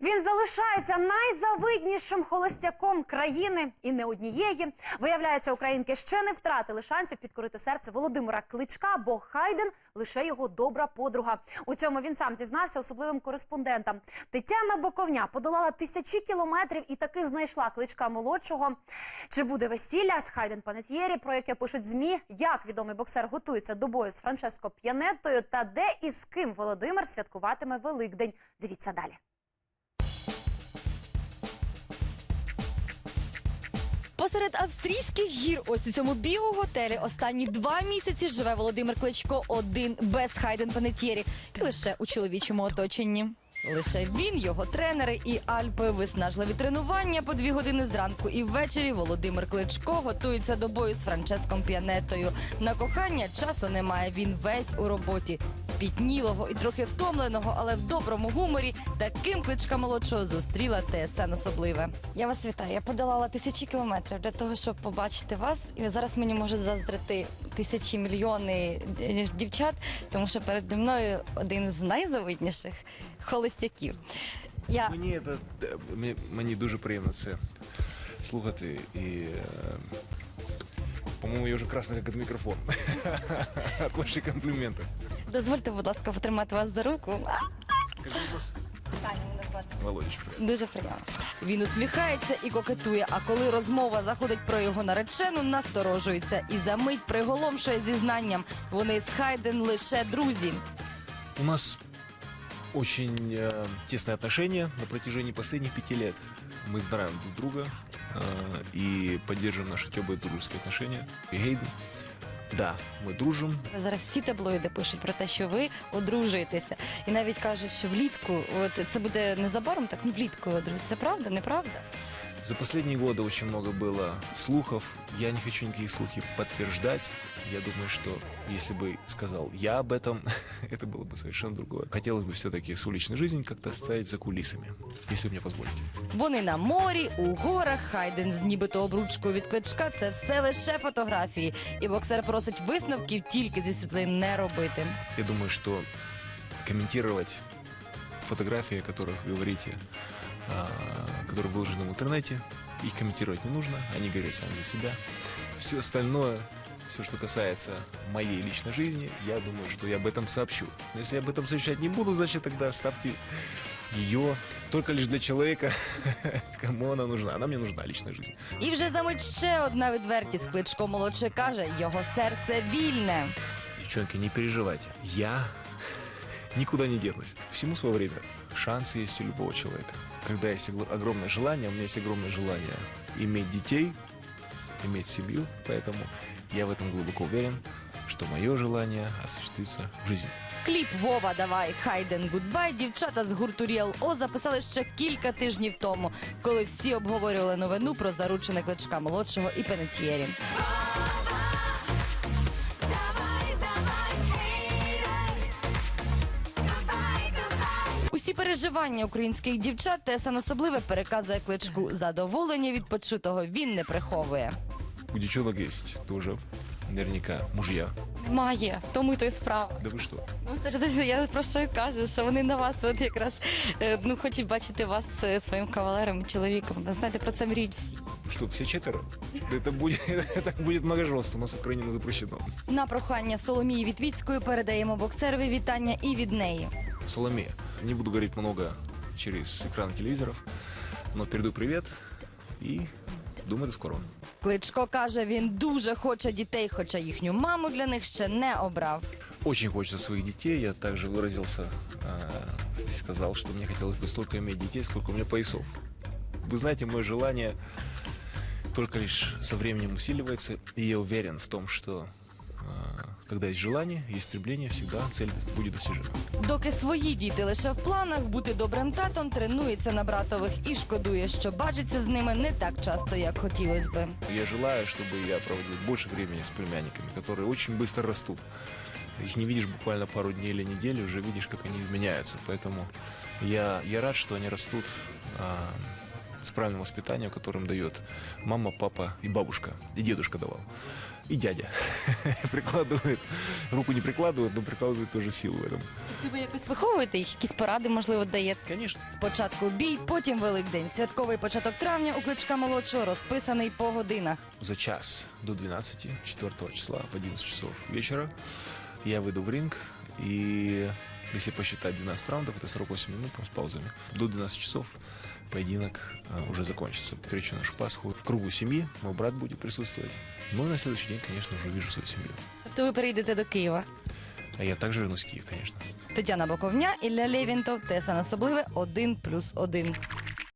Він залишається найзавиднішим холостяком країни і не однієї. Виявляється, українки ще не втратили шансів підкорити серце Володимира Кличка, бо Хайден лише його добра подруга. У цьому він сам зізнався особливим кореспондентам. Тетяна Боковня подолала тисячі кілометрів і таки знайшла кличка молодшого. Чи буде весілля з Хайден Панетьєрі, про яке пишуть змі, як відомий боксер готується до бою з Франческо П'янеттою, та де і з ким Володимир святкуватиме Великдень. Дивіться далі. Посеред австрійських гір, ось у цьому біоготелі, останні два місяці живе Володимир Кличко один без Хайден Панетєрі і лише у чоловічому оточенні. Лише він, його тренери і Альпи, виснажливі тренування по дві години зранку і ввечері. Володимир Кличко готується до бою з Франческом П'янетою. На кохання часу немає. Він весь у роботі. Спітнілого і трохи втомленого, але в доброму гуморі. Таким кличка молодшого зустріла ТСН особливе. Я вас вітаю. Я подолала тисячі кілометрів для того, щоб побачити вас. І зараз мені можуть заздрити тисячі мільйони е, дівчат, тому що переді мною один з найзавидніших холостяків. Я Мені це е, мені, мені дуже приємно це слухати і. По-моєму, я вже красний як мікрофон. От ваші компліменти. дозвольте, будь ласка, потримати вас за руку. Кажи вопрос. Таня мене звати. Володич, привіт. Дуже приємно. Він усміхається і кокетує. А коли розмова заходить про його наречену, насторожується і за мить приголомшує зізнанням. Вони з Хайден лише друзі. У нас очень э, тесные отношения на протяжении последних пяти лет. Мы знаем друг друга э, и поддерживаем наши теплые дружеские отношения. И Гейден, да, мы дружим. Зараз всі таблоїди пишуть про те, що ви одружуєтеся, і навіть кажуть, що влітку, от це буде незабаром, так ну влітку одружується. Це правда, неправда? За последние годы очень много было слухов. Я не хочу никакие слухи подтверждать. Я думаю, что если бы сказал я об этом, это было бы совершенно другое. Хотелось бы все-таки с уличной жизнью как-то оставить за кулисами, если вы мне позволите. Вони на морі, у горах, Хайден з нібито обручкою від кличка. Це все лише фотографії. І боксер просить висновків тільки зі світлин не робити. Я думаю, что комментировать фотографии, о которых вы говорите, а, которые выложены в интернете, их комментировать не нужно, они говорят сами за себя. Все остальное, все, что касается моей личной жизни, я думаю, что я об этом сообщу. Но если я об этом сообщать не буду, значит тогда оставьте ее только лишь для человека, кому она нужна. Она мне нужна, личная жизнь. І вже за мить ще одна відвертість. Кличко молодше каже, його серце вільне. Девчонки, не переживайте. Я никуда не денусь. Всему свое время. Шансы есть у любого человека. Когда есть огл- огромное желание, у меня есть огромное желание иметь детей, иметь семью, поэтому я в этом глубоко уверен, что мое желание осуществится в жизни. Кліп Вова давай Хайден Гудбай дівчата з гурту Ріал О записали ще кілька тижнів тому, коли всі обговорювали новину про заручене кличка молодшого і пенетієрі. Усі переживання українських дівчат ТСН особливе переказує кличку. Задоволення від почутого він не приховує. У девчонок есть тоже наверняка мужья. Має в тому й то й справа. Да вы что? Ну це ж це я про що й кажу, що вони на вас от якраз е, ну хочуть бачити вас е, своїм кавалером, чоловіком. Ви знаєте, про це мріють всі. Что, все четверо? Это будет, это будет много жестко, у нас в Украине запрещено. На прохання Соломії Вітвіцької передаємо боксерові вітання і від неї. Соломея. Не буду говорить много через экран телевизоров, но передаю привет и думаю, до скорого. Кличко каже, він дуже хоче дітей, хоча їхню маму для них ще не обрав. Очень хочется своих детей. Я также выразился, э, сказал, что мне хотелось бы столько иметь детей, сколько у меня поясов. Вы знаете, мое желание только лишь со временем усиливается, и я уверен в том, что э, когда есть желание, есть стремление, всегда цель будет достижима. Доки свої діти лише в планах бути добрим татом, тренується на братових і шкодує, що бачиться з ними не так часто, як хотілось би. Я желаю, чтобы я проводил больше времени с племянниками, которые очень быстро растут. Их не видишь буквально пару дней или недели, уже видишь, как они изменяются. Поэтому я, я рад, что они растут а, с правильным воспитанием, которым дает мама, папа и бабушка, и дедушка давал, и дядя. Прикладывает, руку не прикладывает, но прикладывает тоже силу в этом. Ви якось виховуєте їх, якісь поради, можливо, даєте? Конечно. Спочатку бій, потім Великдень. Святковий початок травня у кличка молодшого розписаний по годинах. За час до 12, 4 числа в 11 часов вечера я выйду в ринг, и если посчитать 12 раундов, это 48 минут там, с паузами, до 12 часов поединок а, уже закончится. Встречу нашу Пасху в кругу семьи, мой брат будет присутствовать. Ну и на следующий день, конечно, уже увижу свою семью. То ви перейдете до Києва. А я также вернусь в Киев, конечно. Тетяна Боковня, Ілля Лєвінтов, Тесан Особливе, 1 плюс 1.